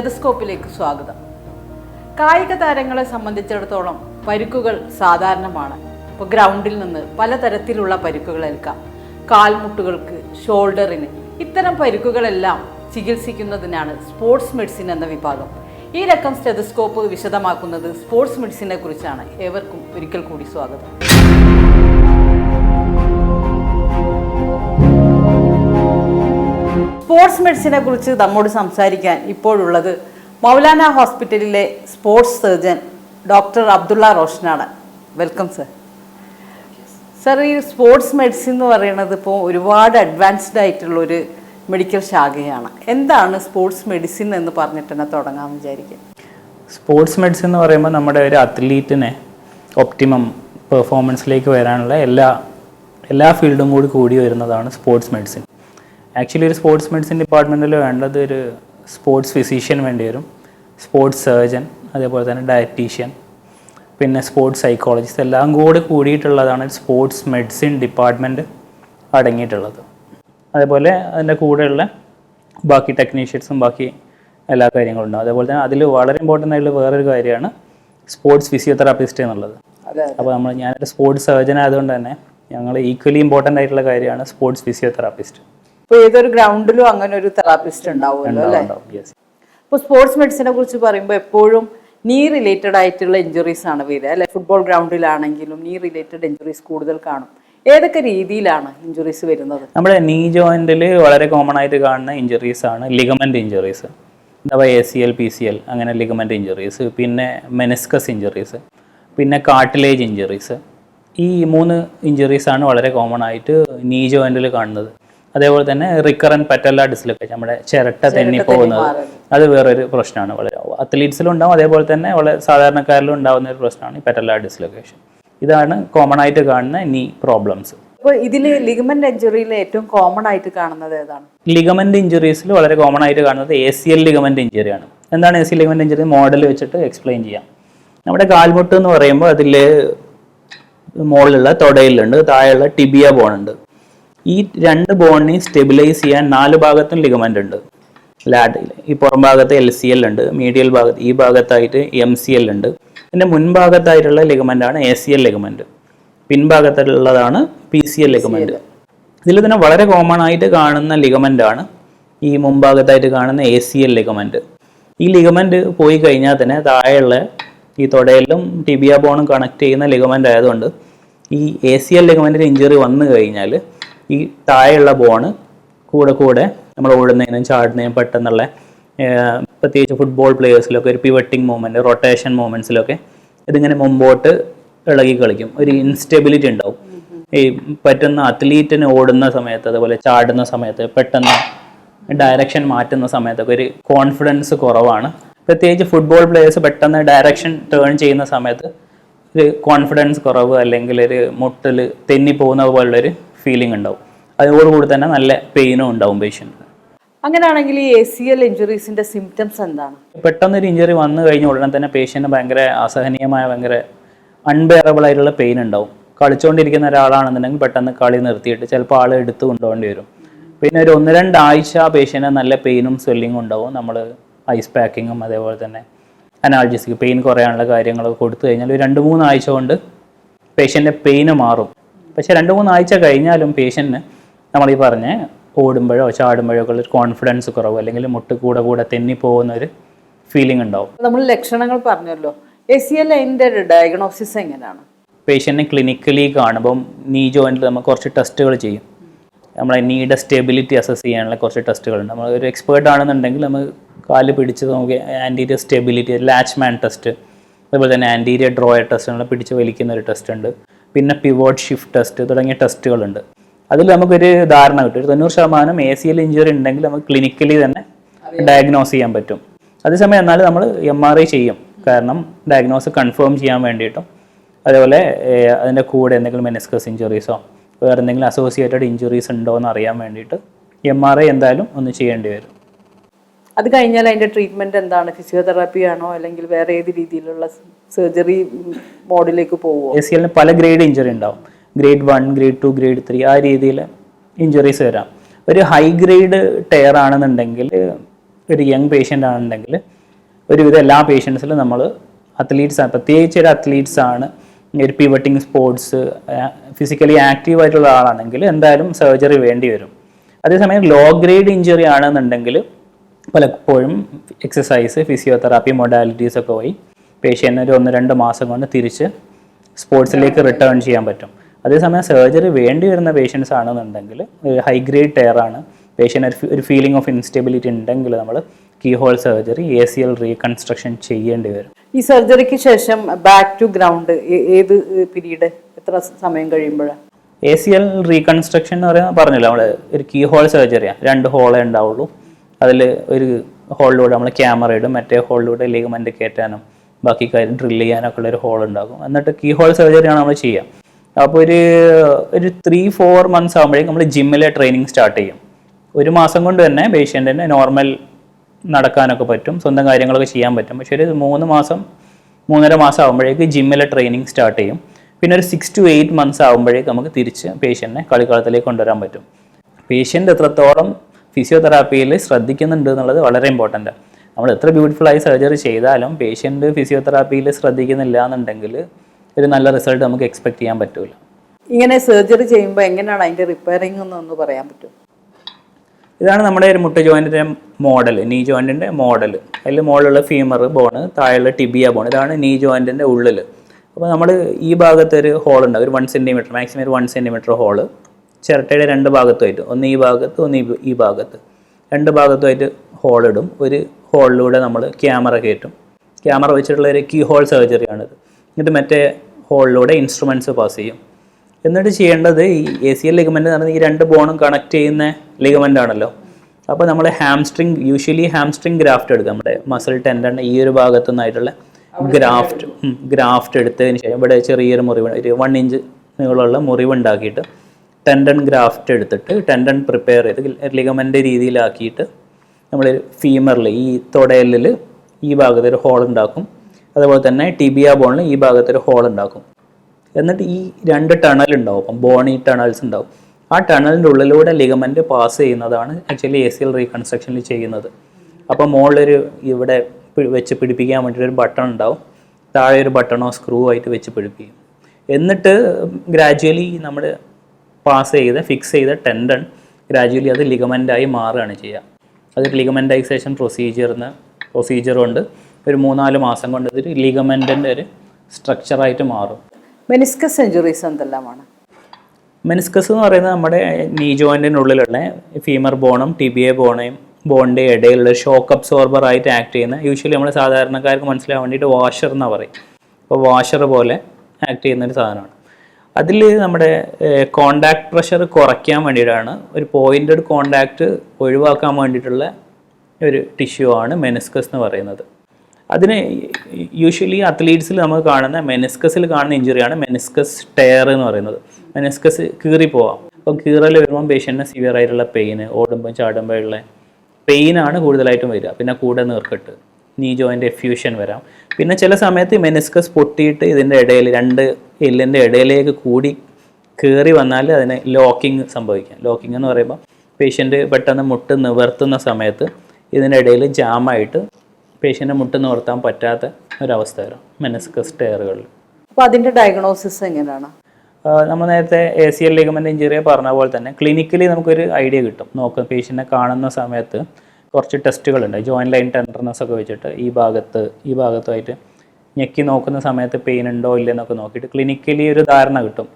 സ്റ്റെതസ്കോപ്പിലേക്ക് സ്വാഗതം. കായിക താരങ്ങളെ സംബന്ധിച്ചിടത്തോളം പരുക്കുകൾ സാധാരണമാണ്. ഇപ്പോൾ ഗ്രൗണ്ടിൽ നിന്ന് പലതരത്തിലുള്ള പരുക്കുകൾ ഏൽക്കാം. കാൽമുട്ടുകൾക്ക് ഷോൾഡറിന് ഇത്തരം പരുക്കുകളെല്ലാം ചികിത്സിക്കുന്നതിനാണ് സ്പോർട്സ് മെഡിസിൻ എന്ന വിഭാഗം. ഈ രക്കം സ്റ്റെതസ്കോപ്പ് വിശദമാക്കുന്നത് സ്പോർട്സ് മെഡിസിനെ കുറിച്ചാണ്. ഏവർക്കും ഒരിക്കൽ കൂടി സ്വാഗതം. സ്പോർട്സ് മെഡിസിനെ കുറിച്ച് നമ്മോട് സംസാരിക്കാൻ ഇപ്പോഴുള്ളത് മൗലാന ഹോസ്പിറ്റലിലെ സ്പോർട്സ് സർജൻ ഡോക്ടർ അബ്ദുള്ള റോഷനാണ്. വെൽക്കം സർ സർ ഈ സ്പോർട്സ് മെഡിസിൻ എന്ന് പറയുന്നത് ഇപ്പോൾ ഒരുപാട് അഡ്വാൻസ്ഡ് ആയിട്ടുള്ള ഒരു മെഡിക്കൽ ശാഖയാണ്. എന്താണ് സ്പോർട്സ് മെഡിസിൻ എന്ന് പറഞ്ഞിട്ട് തന്നെ തുടങ്ങാൻ വിചാരിക്കുക സ്പോർട്സ് മെഡിസിൻ എന്ന് പറയുമ്പോൾ നമ്മുടെ ഒരു അത്ലീറ്റിനെ ഒപ്റ്റിമം പെർഫോമൻസിലേക്ക് വരാനുള്ള എല്ലാ എല്ലാ ഫീൽഡും കൂടി കൂടി വരുന്നതാണ് സ്പോർട്സ് മെഡിസിൻ ആക്ച്വലി ഒരു സ്പോർട്സ് മെഡിസിൻ ഡിപ്പാർട്ട്മെന്റിൽ വേണ്ടത് ഒരു സ്പോർട്സ് ഫിസീഷ്യൻ വേണ്ടി വരും. സ്പോർട്സ് സർജൻ അതേപോലെ തന്നെ ഡയറ്റീഷ്യൻ പിന്നെ സ്പോർട്സ് സൈക്കോളജിസ്റ്റ് എല്ലാം കൂടി കൂടിയിട്ടുള്ളതാണ് സ്പോർട്സ് മെഡിസിൻ ഡിപ്പാർട്ട്മെന്റ് അടങ്ങിയിട്ടുള്ളത്. അതേപോലെ അതിന്റെ കൂടെയുള്ള ബാക്കി ടെക്നീഷ്യൻസും ബാക്കി എല്ലാ കാര്യങ്ങളും ഉണ്ടാവും അതേപോലെ തന്നെ അതിൽ വളരെ ഇമ്പോർട്ടന്റ് ആയിട്ടുള്ള വേറൊരു കാര്യമാണ് സ്പോർട്സ് ഫിസിയോതെറാപ്പിസ്റ്റ് എന്നുള്ളത്. അപ്പോൾ നമ്മൾ ഞാനൊരു സ്പോർട്സ് സർജൻ ആയതുകൊണ്ട് തന്നെ ഞങ്ങൾ ഈക്വലി ഇമ്പോർട്ടന്റ് ആയിട്ടുള്ള കാര്യമാണ് സ്പോർട്സ് ഫിസിയോതെറാപ്പിസ്റ്റ് ഇപ്പോൾ ഏതൊരു ഗ്രൗണ്ടിലും അങ്ങനെ ഒരു തെറാപ്പിസ്റ്റ് ഉണ്ടാവുമല്ലോ അല്ലേ? ഇപ്പൊ സ്പോർട്സ് മെഡിസിനെ കുറിച്ച് പറയുമ്പോൾ എപ്പോഴും നീ റിലേറ്റഡ് ആയിട്ടുള്ള ഇഞ്ചുറീസ് ആണ് വരിക അല്ലെ? ഫുട്ബോൾ ഗ്രൗണ്ടിലാണെങ്കിലും നീ റിലേറ്റഡ് ഇഞ്ചുറീസ് കൂടുതൽ കാണും. ഏതൊക്കെ രീതിയിലാണ് ഇഞ്ചുറീസ് വരുന്നത്? നമ്മുടെ നീ ജോയിന്റിൽ വളരെ കോമൺ ആയിട്ട് കാണുന്ന ഇഞ്ചുറീസ് ആണ് ലിഗമെന്റ് ഇഞ്ചുറീസ് അഥവാ A C L P C L അങ്ങനെ ലിഗമെന്റ് ഇഞ്ചുറീസ് പിന്നെ മെനസ്കസ് ഇഞ്ചുറീസ് പിന്നെ കാട്ടിലേജ് ഇഞ്ചുറീസ് ഈ മൂന്ന് ഇഞ്ചുറീസ് ആണ് വളരെ കോമൺ ആയിട്ട് നീ ജോയിന്റിൽ കാണുന്നത്. അതേപോലെ തന്നെ റിക്കറൻ പറ്റല്ല ഡിസ്ലൊക്കേഷൻ നമ്മുടെ ചിരട്ട തെന്നി പോകുന്നത്. അത് വേറൊരു പ്രശ്നമാണ്. വളരെ അത്ലീറ്റ്സിലും ഉണ്ടാവും അതേപോലെ തന്നെ വളരെ സാധാരണക്കാരിലും ഉണ്ടാകുന്ന ഒരു പ്രശ്നമാണ് ഈ പറ്റല്ല ഡിസ്ലൊക്കേഷൻ ഇതാണ് കോമൺ ആയിട്ട് കാണുന്ന നീ പ്രോബ്ലംസ് അപ്പോൾ ഇതിൽ ലിഗമെന്റ് ഇഞ്ചുറിയിൽ ഏറ്റവും കോമൺ ആയിട്ട് കാണുന്നത് ഏതാണ്? ലിഗമെന്റ് ഇഞ്ചുറീസിൽ വളരെ കോമൺ ആയിട്ട് കാണുന്നത് എ സി എൽ ലിഗമെന്റ് ഇഞ്ചുറിയാണ് എന്താണ് A C ligament injury model വെച്ചിട്ട് എക്സ്പ്ലെയിൻ ചെയ്യാം. നമ്മുടെ കാൽമുട്ട് എന്ന് പറയുമ്പോൾ അതിൽ മുകളിലുള്ള തൊടയിലുണ്ട് താഴെയുള്ള ടിബിയ ബോണുണ്ട് ഈ രണ്ട് ബോണിനെ സ്റ്റെബിലൈസ് ചെയ്യാൻ നാല് ഭാഗത്തും ലിഗമെന്റ് ഉണ്ട്. ലാഡിൽ ഈ പുറം ഭാഗത്ത് എൽ സി എൽ ഉണ്ട് മീഡിയൽ ഭാഗത്ത് ഈ ഭാഗത്തായിട്ട് എം സി എൽ ഉണ്ട്. പിന്നെ മുൻഭാഗത്തായിട്ടുള്ള ലിഗമെന്റ് ആണ് എ സി എൽ ലിഗമെന്റ് പിൻഭാഗത്തുള്ളതാണ് പി സി എൽ ലിഗമെന്റ് ഇതിൽ തന്നെ വളരെ കോമൺ ആയിട്ട് കാണുന്ന ലിഗമെന്റ് ആണ് ഈ മുൻഭാഗത്തായിട്ട് കാണുന്ന എ സി എൽ ലിഗമെന്റ് ഈ ലിഗമെന്റ് പോയി കഴിഞ്ഞാൽ തന്നെ താഴെയുള്ള ഈ തുടയിലും ടിബിയ ബോണും കണക്ട് ചെയ്യുന്ന ലിഗമെന്റ് ആയതുകൊണ്ട് ഈ എ സി എൽ ലിഗമെന്റിന് ഇഞ്ചുറി വന്നു കഴിഞ്ഞാൽ ഈ താഴെയുള്ള ബോണ് കൂടെ കൂടെ നമ്മൾ ഓടുന്നതിനും ചാടുന്നതിനും പെട്ടെന്നുള്ള പ്രത്യേകിച്ച് ഫുട്ബോൾ പ്ലേയേഴ്സിലൊക്കെ ഒരു പിവട്ടിങ് മൂവ്മെന്റ് റൊട്ടേഷൻ മൂവ്മെന്റ്സിലൊക്കെ ഇതിങ്ങനെ മുമ്പോട്ട് ഇളകി കളിക്കും. ഒരു ഇൻസ്റ്റെബിലിറ്റി ഉണ്ടാവും. ഈ പറ്റുന്ന അത്ലീറ്റിന് ഓടുന്ന സമയത്ത് അതുപോലെ ചാടുന്ന സമയത്ത് പെട്ടെന്ന് ഡയറക്ഷൻ മാറ്റുന്ന സമയത്തൊക്കെ ഒരു കോൺഫിഡൻസ് കുറവാണ്. പ്രത്യേകിച്ച് ഫുട്ബോൾ പ്ലേയേഴ്സ് പെട്ടെന്ന് ഡയറക്ഷൻ ടേൺ ചെയ്യുന്ന സമയത്ത് ഒരു കോൺഫിഡൻസ് കുറവ് അല്ലെങ്കിൽ ഒരു മുട്ടൽ തെന്നി പോകുന്ന പോലുള്ളൊരു ഫീലിംഗ് ഉണ്ടാവും. അതോടുകൂടി തന്നെ നല്ല പെയിനും ഉണ്ടാവും പേഷ്യന്റ് അങ്ങനെയാണെങ്കിൽ ഈ എ സി എൽ ഇഞ്ചുറീസിന്റെ സിംറ്റംസ് എന്താണ്? പെട്ടെന്നൊരു ഇഞ്ചുറി വന്നു കഴിഞ്ഞ ഉടനെ തന്നെ പേഷ്യന്റ് ഭയങ്കര അസഹനീയമായ ഭയങ്കര അൺബെയറബിൾ ആയിട്ടുള്ള പെയിൻ ഉണ്ടാവും. കളിച്ചുകൊണ്ടിരിക്കുന്ന ഒരാളാണെന്നുണ്ടെങ്കിൽ പെട്ടെന്ന് കളി നിർത്തിയിട്ട് ചിലപ്പോൾ ആൾ എടുത്തു കൊണ്ടുപോകേണ്ടി വരും. പിന്നെ ഒരു ഒന്ന് രണ്ടാഴ്ച പേഷ്യന്റ് നല്ല പെയിനും സ്വെല്ലിങ്ങും ഉണ്ടാവും. നമ്മൾ ഐസ് പാക്കിങ്ങും അതേപോലെ തന്നെ അനാൾജിസ്റ്റിക് പെയിൻ കുറയാനുള്ള കാര്യങ്ങളൊക്കെ കൊടുത്തു കഴിഞ്ഞാൽ ഒരു രണ്ട് മൂന്ന് ആഴ്ച കൊണ്ട് പേഷ്യന്റെ പെയിന് മാറും. പക്ഷേ രണ്ട് മൂന്ന് ആഴ്ച കഴിഞ്ഞാലും പേഷ്യന്റിന് നമ്മളീ പറഞ്ഞ ഓടുമ്പോഴോ ചാടുമ്പോഴോ ഒക്കെ ഒരു കോൺഫിഡൻസ് കുറവ് അല്ലെങ്കിൽ മുട്ട് കൂടെ കൂടെ തെന്നി പോകുന്ന ഒരു ഫീലിംഗ് ഉണ്ടാവും. നമ്മൾ ലക്ഷണങ്ങൾ പറഞ്ഞല്ലോ. എ സി എൽ അതിന്റെ ഡയഗ്നോസിസ് എങ്ങനെയാണ്? പേഷ്യന്റിനെ ക്ലിനിക്കലി കാണുമ്പം നീ ജോയിന്റിൽ നമ്മൾ കുറച്ച് ടെസ്റ്റുകൾ ചെയ്യും. നമ്മളെ നീയുടെ സ്റ്റെബിലിറ്റി അസസ് ചെയ്യാനുള്ള കുറച്ച് ടെസ്റ്റുകളുണ്ട് നമ്മൾ ഒരു എക്സ്പേർട്ട് ആണെന്നുണ്ടെങ്കിൽ നമ്മൾ കാൽ പിടിച്ച് നമുക്ക് ആന്റീരിയർ സ്റ്റെബിലിറ്റി ലാച്ച്മാൻ ടെസ്റ്റ് അതുപോലെ തന്നെ ആന്റീരിയർ ഡ്രോയർ ടെസ്റ്റ് നമ്മൾ പിടിച്ച് വലിക്കുന്ന ഒരു ടെസ്റ്റ് ഉണ്ട്. പിന്നെ പിവോട്ട് ഷിഫ്റ്റ് ടെസ്റ്റ് തുടങ്ങിയ ടെസ്റ്റുകളുണ്ട് അതിൽ നമുക്കൊരു ധാരണ കിട്ടും. ഒരു തൊണ്ണൂറ് ശതമാനം എ സി എൽ ഇഞ്ചുറി ഉണ്ടെങ്കിൽ നമുക്ക് ക്ലിനിക്കലി തന്നെ ഡയഗ്നോസ് ചെയ്യാൻ പറ്റും. അതേസമയം എന്നാൽ നമ്മൾ എം ആർ ഐ ചെയ്യും. കാരണം ഡയഗ്നോസ് കൺഫേം ചെയ്യാൻ വേണ്ടിയിട്ടും. അതേപോലെ അതിന്റെ കൂടെ എന്തെങ്കിലും മെനിസ്കസ് ഇഞ്ചുറീസോ വേറെ എന്തെങ്കിലും അസോസിയേറ്റഡ് ഇഞ്ചുറീസ് ഉണ്ടോ എന്ന് അറിയാൻ വേണ്ടിയിട്ട് എം ആർ ഐ എന്തായാലും ഒന്ന് ചെയ്യേണ്ടി വരും. അത് കഴിഞ്ഞാൽ അതിന്റെ ട്രീറ്റ്മെന്റ് എന്താണ്? ഫിസിയോതെറാപ്പി ആണോ? അല്ലെങ്കിൽ വേറെ ഏത് രീതിയിലുള്ള സർജറി മോഡിലേക്ക് പോകുമോ എ സി എല്ലിന് പല ഗ്രേഡ് ഇഞ്ചുറി ഉണ്ടാവും. Grade one grade two grade three ആ രീതിയിൽ ഇഞ്ചുറീസ് വരാം. ഒരു ഹൈ ഗ്രേഡ് ടയർ ആണെന്നുണ്ടെങ്കിൽ ഒരു യങ് പേഷ്യന്റ് ആണെന്നുണ്ടെങ്കിൽ ഒരുവിധം എല്ലാ പേഷ്യൻസിലും നമ്മൾ അത്ലീറ്റ്സ് പ്രത്യേകിച്ച് ഒരു അത്ലീറ്റ്സ് ആണ് ഒരു പിവട്ടിങ് സ്പോർട്സ് ഫിസിക്കലി ആക്റ്റീവ് ആയിട്ടുള്ള ആളാണെങ്കിൽ എന്തായാലും സർജറി വേണ്ടി വരും. അതേസമയം ലോ ഗ്രേഡ് ഇഞ്ചുറി ആണെന്നുണ്ടെങ്കിൽ പലപ്പോഴും എക്സസൈസ് ഫിസിയോതെറാപ്പി മൊഡാലിറ്റീസ് ഒക്കെ വഴി പേഷ്യന്റ് ഒരു ഒന്ന് രണ്ട് മാസം കൊണ്ട് തിരിച്ച് സ്പോർട്സിലേക്ക് റിട്ടേൺ ചെയ്യാൻ പറ്റും. അതേസമയം സർജറി വേണ്ടി വരുന്ന പേഷ്യൻസ് ആണെന്നുണ്ടെങ്കിൽ ഹൈ ഗ്രേഡ് ടയർ ആണ്. പേഷ്യന്റ് ഒരു ഫീലിംഗ് ഓഫ് ഇൻസ്റ്റെബിലിറ്റി ഉണ്ടെങ്കിൽ നമ്മൾ key hole surgery A C L reconstruction ചെയ്യേണ്ടി വരും. ഈ സർജറിക്ക് ശേഷം ബാക്ക് ടു ഗ്രൗണ്ട് ഏത് പീരീഡ്? എത്ര സമയം കഴിയുമ്പോഴാണ് എ സി എൽ റീകൺസ്ട്രക്ഷൻ എന്ന് പറയുന്നത് പറഞ്ഞില്ല നമ്മൾ ഒരു കീ ഹോൾ സർജറിയാണ് രണ്ട് ഹോളേ ഉണ്ടാവുള്ളൂ. അതിൽ ഒരു ഹോളിലൂടെ നമ്മൾ ക്യാമറ ഇടും മറ്റേ ഹോളിലൂടെ ലീഗ്മെന്റ് കയറ്റാനും ബാക്കി കാര്യം ഡ്രിൽ ചെയ്യാനൊക്കെ ഉള്ള ഒരു ഹോൾ ഉണ്ടാകും. എന്നിട്ട് കീ ഹോൾ സർജറിയാണ് നമ്മൾ ചെയ്യുക അപ്പോൾ ഒരു ഒരു ത്രീ ഫോർ മന്ത്സ് ആകുമ്പോഴേക്കും നമ്മൾ ജിമ്മിലെ ട്രെയിനിങ് സ്റ്റാർട്ട് ചെയ്യും. ഒരു മാസം കൊണ്ട് തന്നെ പേഷ്യന്റിന് നോർമൽ നടക്കാനൊക്കെ പറ്റും സ്വന്തം കാര്യങ്ങളൊക്കെ ചെയ്യാൻ പറ്റും. പക്ഷേ ഒരു മൂന്ന് മാസം മൂന്നര മാസം ആകുമ്പോഴേക്ക് ജിമ്മിലെ ട്രെയിനിങ് സ്റ്റാർട്ട് ചെയ്യും. പിന്നെ ഒരു സിക്സ് ടു എയ്റ്റ് മന്ത്സ് ആകുമ്പോഴേക്ക് നമുക്ക് തിരിച്ച് പേഷ്യന്റിനെ കളിക്കളത്തിലേക്ക് കൊണ്ടുവരാൻ പറ്റും. പേഷ്യന്റ് എത്രത്തോളം ഫിസിയോതെറാപ്പിയിൽ ശ്രദ്ധിക്കുന്നുണ്ട് എന്നുള്ളത് വളരെ ഇമ്പോർട്ടന്റ് നമ്മൾ എത്ര ബ്യൂട്ടിഫുള്ളായി ആയി സർജറി ചെയ്താലും പേഷ്യന്റ് ഫിസിയോതെറാപ്പിയിൽ ശ്രദ്ധിക്കുന്നില്ല എന്നുണ്ടെങ്കിൽ ഒരു നല്ല റിസൾട്ട് നമുക്ക് എക്സ്പെക്ട് ചെയ്യാൻ പറ്റില്ല ഇങ്ങനെ സർജറി ചെയ്യുമ്പോൾ എങ്ങനെയാണ് അതിന്റെ റിപ്പയറിംഗ് എന്നൊന്ന് പറയാൻ പറ്റും? ഇതാണ് നമ്മുടെ ഒരു മുട്ട ജോയിന്റിന്റെ മോഡൽ നീ ജോയിന്റിന്റെ മോഡൽ അതിൽ മുകളിലുള്ള ഫീമർ ബോണ് താഴെയുള്ള ടിബിയ ബോൺ ഇതാണ് നീ ജോയിന്റിന്റെ ഉള്ളിൽ അപ്പോൾ നമ്മൾ ഈ ഭാഗത്ത് ഒരു ഹോൾ ഉണ്ട് ഒരു വൺ സെന്റിമീറ്റർ മാക്സിമം ഒരു വൺ സെന്റിമീറ്റർ ഹോൾ ചിരട്ടയുടെ രണ്ട് ഭാഗത്തുമായിട്ട്. ഒന്ന് ഈ ഭാഗത്ത് ഒന്ന് ഈ ഭാഗത്ത്. രണ്ട് ഭാഗത്തുമായിട്ട് ഹോൾ ഇടും. ഒരു ഹോളിലൂടെ നമ്മൾ ക്യാമറ കയറ്റും. ക്യാമറ വെച്ചിട്ടുള്ള ഒരു കീ ഹോൾ സർജറിയാണിത് എന്നിട്ട് മറ്റേ ഹോളിലൂടെ ഇൻസ്ട്രുമെന്റ്സ് പാസ് ചെയ്യും. എന്നിട്ട് ചെയ്യേണ്ടത് ഈ എ സി എൽ ലിഗമെന്റ് എന്ന് പറയുന്നത് ഈ രണ്ട് ബോണും കണക്ട് ചെയ്യുന്ന ലിഗമെന്റ് ആണല്ലോ. അപ്പോൾ നമ്മൾ ഹാംസ്ട്രിങ് യൂഷ്വലി ഹാംസ്ട്രിങ് ഗ്രാഫ്റ്റ് എടുക്കുക നമ്മുടെ മസിൽ ടെൻഡൺ ഈ ഒരു ഭാഗത്തു നിന്നായിട്ടുള്ള ഗ്രാഫ്റ്റ് ഗ്രാഫ്റ്റ് എടുത്തതിന് ശേഷം ഇവിടെ ചെറിയൊരു മുറിവ് ഒരു വൺ ഇഞ്ച് നീളമുള്ള മുറിവ് ഉണ്ടാക്കിയിട്ട് ടെൻഡൺ ഗ്രാഫ്റ്റ് എടുത്തിട്ട് ടെൻഡൺ പ്രിപ്പയർ ചെയ്ത് ലിഗമെന്റ് രീതിയിലാക്കിയിട്ട് നമ്മൾ ഫീമറിൽ ഈ തൊടയലിൽ ഈ ഭാഗത്ത് ഒരു ഹോൾ ഉണ്ടാക്കും. അതുപോലെ തന്നെ ടിബിയ ബോണിൽ ഈ ഭാഗത്തൊരു ഹോൾ ഉണ്ടാക്കും. എന്നിട്ട് ഈ രണ്ട് ടണൽ ഉണ്ടാവും. അപ്പം ബോണി ടണൽസ് ഉണ്ടാവും. ആ ടണലിന്റെ ഉള്ളിലൂടെ ലിഗമെന്റ് പാസ് ചെയ്യുന്നതാണ് ആക്ച്വലി എ സി എൽ റീകൺസ്ട്രക്ഷനിൽ ചെയ്യുന്നത്. അപ്പോൾ മുകളിലൊരു ഇവിടെ വെച്ച് പിടിപ്പിക്കാൻ വേണ്ടിയിട്ടൊരു ബട്ടൺ ഉണ്ടാവും. താഴെ ഒരു ബട്ടണോ സ്ക്രൂ ആയിട്ട് വെച്ച് പിടിപ്പിക്കും. എന്നിട്ട് ഗ്രാജുവലി നമ്മൾ പാസ് ചെയ്ത് ഫിക്സ് ചെയ്ത ടെൻഡൺ ഗ്രാജുവലി അത് ലിഗമെന്റായി മാറുകയാണ് ചെയ്യുക. അതൊരു ലിഗമെന്റൈസേഷൻ പ്രൊസീജിയറിന് പ്രൊസീജിയർ കൊണ്ട് ഒരു മൂന്നാൽ മാസം കൊണ്ട് ഇതൊരു ലിഗമെന്റിന്റെ ഒരു സ്ട്രക്ചറായിട്ട് മാറും. മെനിസ്കസ് സെഞ്ചുറീസ് എന്തെല്ലാമാണ്? മെനിസ്കസ് എന്ന് പറയുന്നത് നമ്മുടെ നീ ജോയിന്റിനുള്ളിലുള്ള ഫീമർ ബോണും ടിബിയ ബോണയും ബോണിന്റെ ഇടയിലുള്ള ഷോക്ക് അബ്സോർബർ ആയിട്ട് ആക്ട് ചെയ്യുന്ന യൂഷ്വലി നമ്മൾ സാധാരണക്കാർക്ക് മനസ്സിലാവാൻ വേണ്ടിയിട്ട് വാഷർ എന്നാണ് പറയും. അപ്പോൾ വാഷർ പോലെ ആക്ട് ചെയ്യുന്ന ഒരു സാധനമാണ്. അതിൽ നമ്മുടെ കോണ്ടാക്ട് പ്രഷർ കുറയ്ക്കാൻ വേണ്ടിയിട്ടാണ് ഒരു പോയിന്റഡ് കോണ്ടാക്റ്റ് ഒഴിവാക്കാൻ വേണ്ടിയിട്ടുള്ള ഒരു ടിഷ്യൂ ആണ് മെനിസ്കസ് എന്ന് പറയുന്നത്. അതിന് യൂഷ്വലി അത്ലീറ്റ്സിൽ നമുക്ക് കാണുന്ന മെനിസ്കസിൽ കാണുന്ന ഇഞ്ചുറിയാണ് മെനിസ്കസ് ടയർ എന്ന് പറയുന്നത്. മെനിസ്കസ് കീറിപ്പോവാം. അപ്പം കീറൽ വരുമ്പം പേഷ്യന്റിന് സിവിയർ ആയിട്ടുള്ള പെയിന് ഓടുമ്പോൾ ചാടുമ്പോഴുള്ള പെയിനാണ് കൂടുതലായിട്ടും വരിക. പിന്നെ കൂടെ നീർക്കെട്ട്. നീ ജോയിന്റ് എഫ്യൂഷൻ വരാം. പിന്നെ ചില സമയത്ത് മെനിസ്കസ് പൊട്ടിയിട്ട് ഇതിന്റെ ഇടയിൽ രണ്ട് എല്ലിന്റെ ഇടയിലേക്ക് കൂടി കയറി വന്നാൽ അതിന് ലോക്കിംഗ് സംഭവിക്കാം. ലോക്കിംഗ് എന്ന് പറയുമ്പോൾ പേഷ്യന്റ് പെട്ടെന്ന് മുട്ട് നിവർത്തുന്ന സമയത്ത് ഇതിന്റെ ഇടയിൽ ജാമായിട്ട് പേഷ്യന്റെ മുട്ട് നിവർത്താൻ പറ്റാത്ത ഒരവസ്ഥ വരും മെനിസ്കസ് ടയറുകളിൽ അപ്പോൾ അതിന്റെ ഡയഗ്നോസിസ് എങ്ങനെയാണ്? നമ്മൾ നേരത്തെ എ സി എൽ ലിഗമെന്റ് ഇഞ്ചുറിയെ പറഞ്ഞ പോലെ തന്നെ ക്ലിനിക്കലി നമുക്കൊരു ഐഡിയ കിട്ടും. നോക്കുക പേഷ്യന്റെ കാണുന്ന സമയത്ത് കുറച്ച് ടെസ്റ്റുകളുണ്ട്. ജോയിന്റ് ലൈൻ ടെൻഡർനെസ് ഒക്കെ വെച്ചിട്ട് ഈ ഭാഗത്ത് ഈ ഭാഗത്തുമായിട്ട് ഞെക്കി നോക്കുന്ന സമയത്ത് പെയിൻ ഉണ്ടോ ഇല്ലെന്നൊക്കെ നോക്കിയിട്ട് ക്ലിനിക്കലി ഒരു ധാരണ കിട്ടും.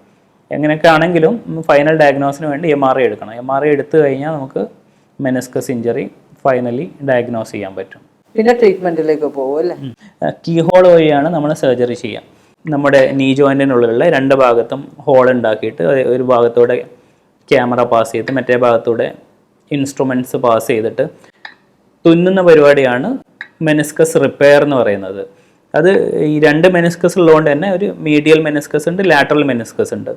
എങ്ങനെയൊക്കെ ആണെങ്കിലും ഫൈനൽ ഡയഗ്നോസിന് വേണ്ടി എം ആർ ഐ എടുക്കണം. എം ആർ ഐ എടുത്തു കഴിഞ്ഞാൽ നമുക്ക് മെനസ്കസ് ഇഞ്ചറി ഫൈനലി ഡയഗ്നോസ് ചെയ്യാൻ പറ്റും. പിന്നെ ട്രീറ്റ്മെന്റിലേക്ക് പോകും അല്ലേ? കീഹോൾ വഴിയാണ് നമ്മൾ സർജറി ചെയ്യുക. നമ്മുടെ നീ ജോയിന്റിനുള്ളിലുള്ള രണ്ട് ഭാഗത്തും ഹോൾ ഉണ്ടാക്കിയിട്ട് ഒരു ഭാഗത്തൂടെ ക്യാമറ പാസ് ചെയ്ത് മറ്റേ ഭാഗത്തൂടെ ഇൻസ്ട്രുമെന്റ്സ് പാസ് ചെയ്തിട്ട് തുന്നുന്ന പരിപാടിയാണ് മെനിസ്കസ് റിപ്പയർ എന്ന് പറയുന്നത്. അത് ഈ രണ്ട് മെനിസ്കസ് ഉള്ളതുകൊണ്ട് തന്നെ ഒരു മീഡിയൽ മെനിസ്കസ് ഉണ്ട് ലാറ്ററൽ മെനിസ്കസ് ഉണ്ട്.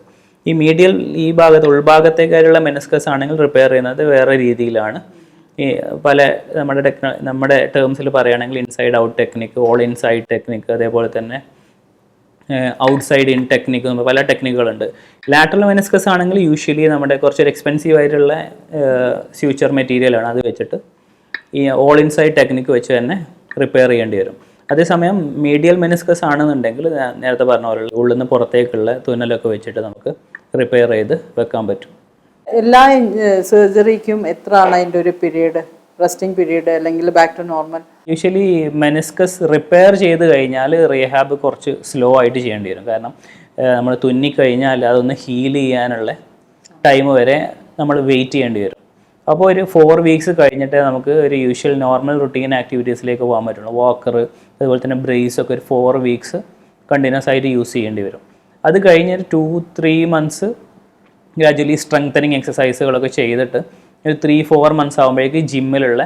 ഈ മീഡിയൽ ഈ ഭാഗത്ത് ഉൾഭാഗത്തേക്കാരുള്ള മെനിസ്കസ് ആണെങ്കിൽ റിപ്പയർ ചെയ്യുന്നത് വേറെ രീതിയിലാണ്. ഈ പല നമ്മുടെ ടെക്നോ നമ്മുടെ ടേംസിൽ പറയുകയാണെങ്കിൽ inside out technique all inside technique അതേപോലെ തന്നെ ഔട്ട്സൈഡ് ഇൻ ടെക്നിക്ക് പല ടെക്നിക്കുകളുണ്ട് ലാറ്ററൽ മെനിസ്കസ് ആണെങ്കിൽ യൂഷ്വലി നമ്മുടെ കുറച്ചൊരു എക്സ്പെൻസീവ് ആയിട്ടുള്ള ഫ്യൂച്ചർ മെറ്റീരിയലാണ് അത് വെച്ചിട്ട് ഈ ഓൾ ഇൻസൈഡ് ടെക്നിക്ക് വെച്ച് തന്നെ റിപ്പയർ ചെയ്യേണ്ടി വരും. അതേസമയം മീഡിയൽ മെനിസ്കസ് ആണെന്നുണ്ടെങ്കിൽ നേരത്തെ പറഞ്ഞ പോലെ ഉള്ളിൽ നിന്ന് പുറത്തേക്കുള്ള തുന്നലൊക്കെ വെച്ചിട്ട് നമുക്ക് റിപ്പയർ ചെയ്ത് വെക്കാൻ പറ്റും. എല്ലാ സർജറിക്കും എത്ര ആണ് അതിന്റെ ഒരു പീരീഡ് റെസ്റ്റിംഗ് പീരീഡ് അല്ലെങ്കിൽ back to normal usually meniscus repair ചെയ്ത് കഴിഞ്ഞാൽ റീഹാബ് കുറച്ച് സ്ലോ ആയിട്ട് ചെയ്യേണ്ടി വരും. കാരണം നമ്മൾ തുന്നിക്കഴിഞ്ഞാൽ അതൊന്ന് ഹീൽ ചെയ്യാനുള്ള ടൈം വരെ നമ്മൾ വെയിറ്റ് ചെയ്യേണ്ടി വരും. അപ്പോൾ ഒരു ഫോർ വീക്സ് കഴിഞ്ഞിട്ട് നമുക്ക് ഒരു യൂഷ്വൽ നോർമൽ റുട്ടീൻ ആക്ടിവിറ്റീസിലേക്ക് പോകാൻ പറ്റുള്ളൂ. വാക്കർ അതുപോലെ തന്നെ ബ്രേസ് ഒക്കെ ഒരു ഫോർ വീക്സ് കണ്ടിന്യൂസ് ആയിട്ട് യൂസ് ചെയ്യേണ്ടി വരും. അത് കഴിഞ്ഞ് two three months gradually strengthening എക്സസൈസുകളൊക്കെ ചെയ്തിട്ട് ഒരു ത്രീ ഫോർ മന്ത്സ് ആകുമ്പോഴേക്ക് ജിമ്മിലുള്ള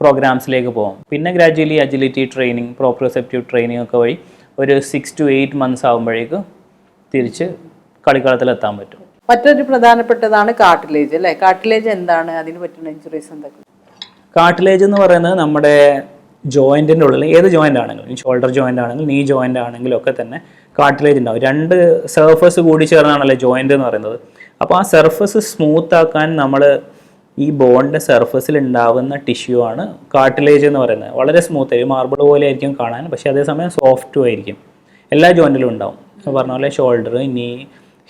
പ്രോഗ്രാംസിലേക്ക് പോകും. പിന്നെ gradually agility training proprioceptive training ഒക്കെ വഴി ഒരു സിക്സ് ടു എയ്റ്റ് മന്ത്സ് ആകുമ്പോഴേക്ക് തിരിച്ച് കളിക്കളത്തിലെത്താൻ പറ്റും. മറ്റൊരു പ്രധാനപ്പെട്ടതാണ് കാട്ടിലേജ് അല്ലേ? കാട്ടിലേജ് എന്താണ്? അതിന് പറ്റുന്ന ഇഞ്ചുറീസ് എന്തൊക്കെ? കാട്ടിലേജ് എന്ന് പറയുന്നത് നമ്മുടെ ജോയിന്റിന്റെ ഉള്ളിൽ ഏത് ജോയിന്റ് ആണെങ്കിലും ഷോൾഡർ ജോയിന്റ് ആണെങ്കിലും നീ ജോയിന്റ് ആണെങ്കിലും ഒക്കെ തന്നെ കാട്ടിലേജ് ഉണ്ടാവും. രണ്ട് സർഫസ് കൂടി ചേർന്നാണല്ലേ ജോയിന്റ് എന്ന് പറയുന്നത്. അപ്പോൾ ആ സർഫസ് സ്മൂത്ത് ആക്കാൻ നമ്മൾ ഈ ബോണിന്റെ സർഫസിൽ ഉണ്ടാവുന്ന ടിഷ്യൂ ആണ് കാട്ടിലേജ് എന്ന് പറയുന്നത്. വളരെ സ്മൂത്ത് ആയി മാർബിൾ പോലെ ആയിരിക്കും കാണാൻ പക്ഷേ അതേസമയം സോഫ്റ്റും ആയിരിക്കും. എല്ലാ ജോയിന്റിലും ഉണ്ടാവും. പറഞ്ഞ പോലെ ഷോൾഡർ നീ